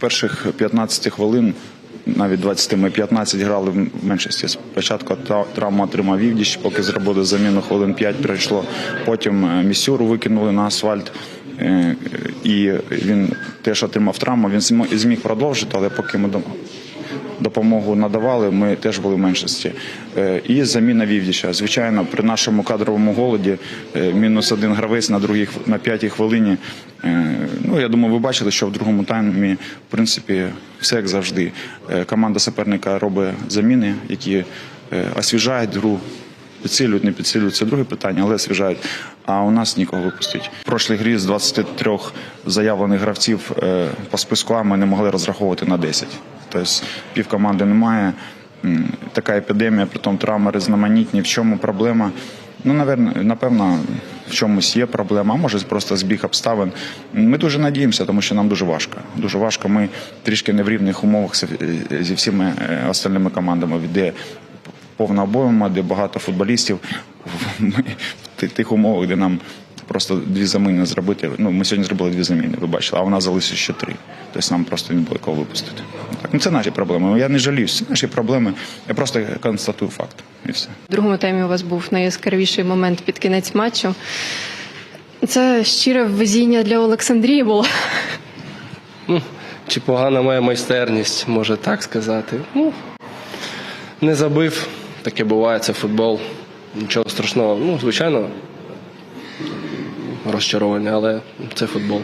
перших 15 хвилин, навіть 20 ми 15 грали в меншості. Спочатку травму отримав Вівдіч, поки зробили заміну хвилин 5 пройшло. Потім е, Місюру викинули на асфальт. е, І він теж отримав травму. Він зміг продовжити, але поки ми допомогу надавали, ми теж були в меншості. Е, І заміна Вівдіча. Звичайно, при нашому кадровому голоді е, мінус один гравець на другій на п'ятій хвилині. Е, Ну я думаю, ви бачили, що в другому таймі, в принципі, все як завжди. Команда суперника робить заміни, які освіжають гру. Підсилюють, не підсилюють, це друге питання, але освіжають. А у нас нікого випустить. Прошлій грі з 23 заявлених гравців е, по списку А ми не могли розраховувати на 10. Тобто пів команди немає. Така епідемія, притом травми різноманітні. В чому проблема? Ну, напевно, в чомусь є проблема, а може просто збіг обставин. Ми дуже надіємося, тому що нам дуже важко. Дуже важко. Ми трішки не в рівних умовах зі- зі всіма е, остальними командами, де повна обойма, де багато футболістів. В тих умовах, де нам просто дві заміни зробити. Ну, ми сьогодні зробили дві заміни, ви бачили, а у нас залишилося ще три. Тобто нам просто не було кого випустити. Так, ну це наші проблеми. Я не жаліюсь, це наші проблеми. Я просто констатую факт. І все. В другому таймі у вас був найяскравіший момент під кінець матчу. Це щире везіння для Олександрії було. Ну, чи погана моя майстерність, може так сказати. Ну, не забив, таке буває, це футбол. Нічого страшного. Ну, звичайно, розчарування, але це футбол.